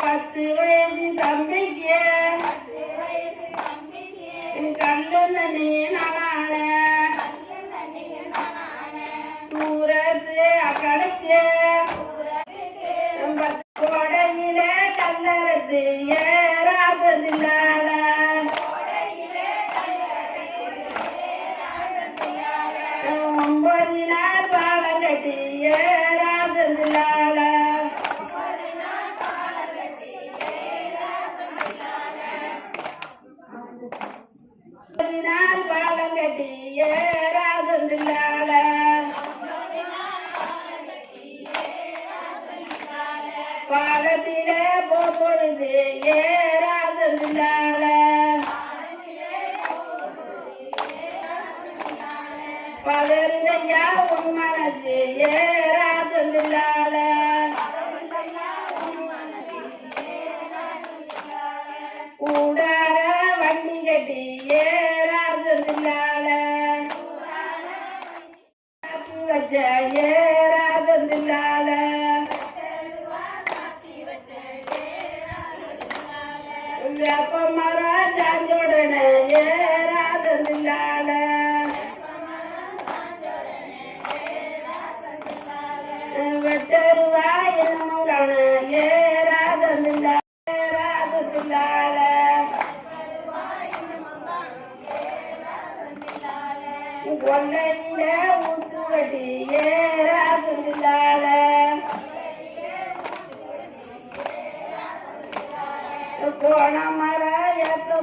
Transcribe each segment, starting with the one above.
பத்து வயசு தம்பிக்கு கல்லு நீ நானான பாலத்திலே போப்பொழுது ஏறாததில்லால பதறுதையா உன் மனசு ஏறா आपल्या पमारा जान जोडण्या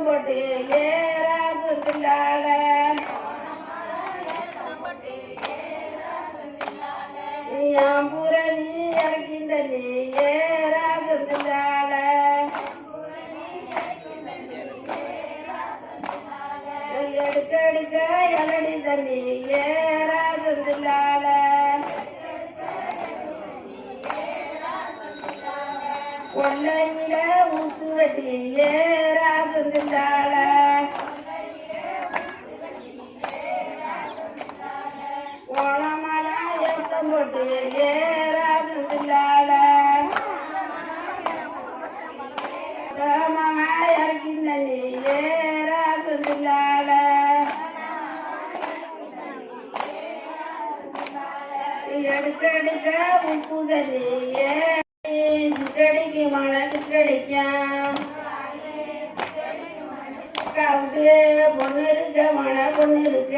மரம் ஏத்தம் போட்டு ஏறாததில்லால புறவி இறக்கின்ற நீ ஏறாததில்லால எடுக்க எடுக்க இளநி தண்ணி ஏறாததில்லால கொள்ளையில ஊத்து வெட்டி ஏறாததில்லால கோலமரம் ஏத்தம் போட்டு ஏறாததில்லால மாமா இறக்கின்ற நீ ஏறாததில்லால எடுக்க எடுக்க உப்பு தண்ணி கிடைக்கு மனது கிடைக்கும் பொண்ணு இருக்க மன பொண்ணு இருக்க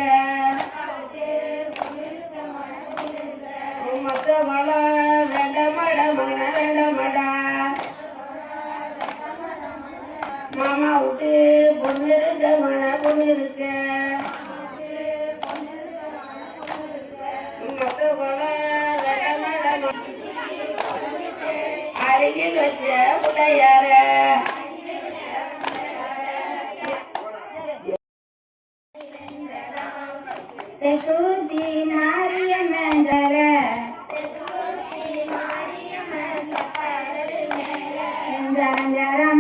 மொத்த மலம் வேண்டமாட மன வேண்டமாடா. மாமா விட்டு பொண்ணு இருக்க மன பொண்ணு இருக்க மொத்த மலம் வேண்டமாட அருகில் வச்ச உடையார జరం జరం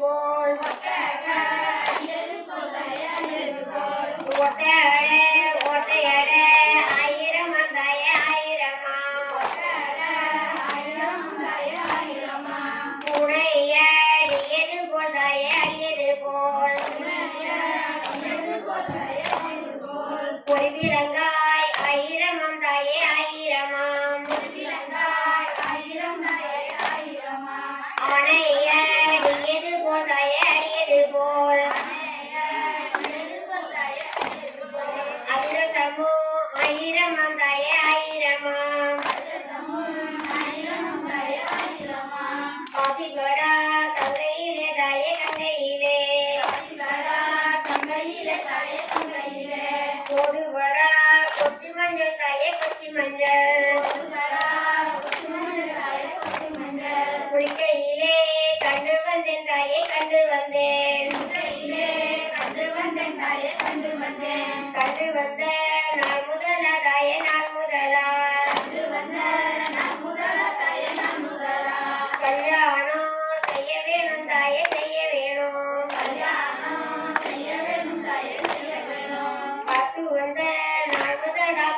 போல். ஒட்டட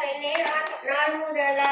பெண்ணே நா- நாள் முதலா